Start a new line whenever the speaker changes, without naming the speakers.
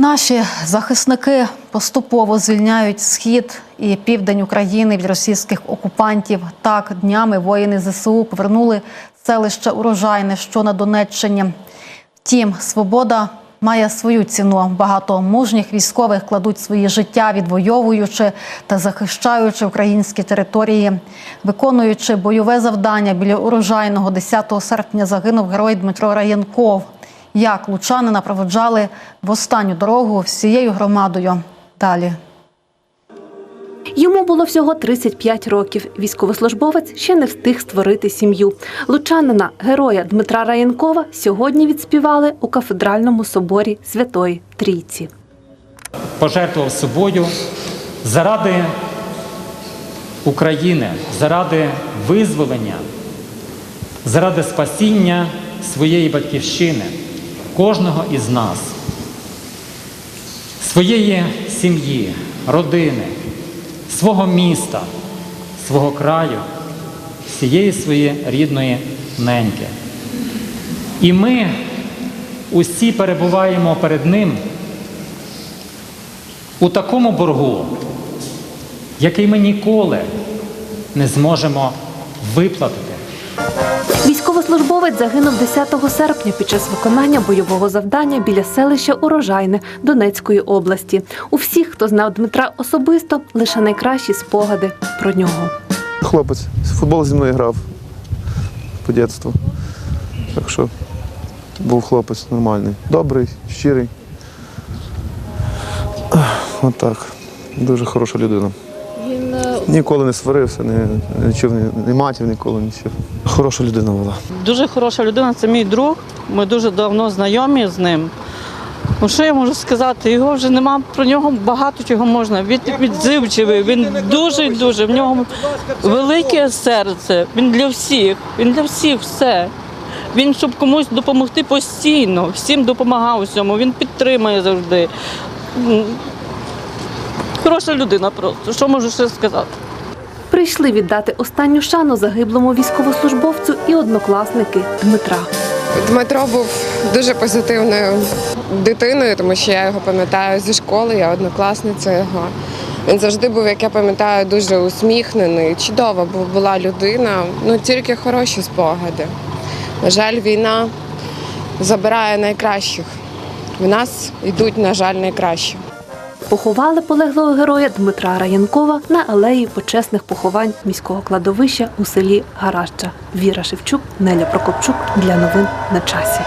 Наші захисники поступово звільняють схід і південь України від російських окупантів. Так, днями воїни ЗСУ повернули селище Урожайне, що на Донеччині. Втім, свобода має свою ціну. Багато мужніх військових кладуть свої життя, відвоюючи та захищаючи українські території. Виконуючи бойове завдання біля урожайного 10 серпня загинув герой Дмитро Раєнков. Як лучанина проводжали в останню дорогу всією громадою. Далі.
Йому було всього 35 років. Військовослужбовець ще не встиг створити сім'ю. Лучанина, героя Дмитра Раєнкова, сьогодні відспівали у кафедральному соборі Святої Трійці.
пожертвував собою заради України, заради визволення, заради спасіння своєї батьківщини, кожного із нас, своєї сім'ї, родини, свого міста, свого краю, всієї своєї рідної неньки. І ми усі перебуваємо перед ним у такому боргу, який ми ніколи не зможемо виплатити.
Військовослужбовець загинув 10 серпня під час виконання бойового завдання біля селища Урожайне Донецької області. У всіх, хто знав Дмитра особисто, лише найкращі спогади про нього.
Хлопець. Футбол зі мною грав по дитинству. Так що був хлопець нормальний. Добрий, щирий. Отак. Дуже хороша людина. Ніколи не сварився, не, не чув ні, ні матів, ніколи нічого. Хороша людина була.
дуже хороша людина, це мій друг. Ми дуже давно знайомі з ним. Ну, що я можу сказати? Його вже нема про нього багато чого можна. Він відзивчивий, він дуже дуже. В нього велике серце. Він для всіх. Він для всіх все. Він, щоб комусь допомогти постійно, всім допомагав усьому, він підтримує завжди. Хороша людина просто. Що можу ще сказати?
Прийшли віддати останню шану загиблому військовослужбовцю і однокласники Дмитра.
Дмитро був дуже позитивною дитиною, тому що я його пам'ятаю зі школи, я однокласниця його. Він завжди був, як я пам'ятаю, дуже усміхнений, чудова бу- була людина, ну тільки хороші спогади. На жаль, війна забирає найкращих. В нас йдуть, на жаль, найкращі.
Поховали полеглого героя Дмитра Раєнкова на алеї почесних поховань міського кладовища у селі Гараща. Віра Шевчук, Неля Прокопчук для новин на часі.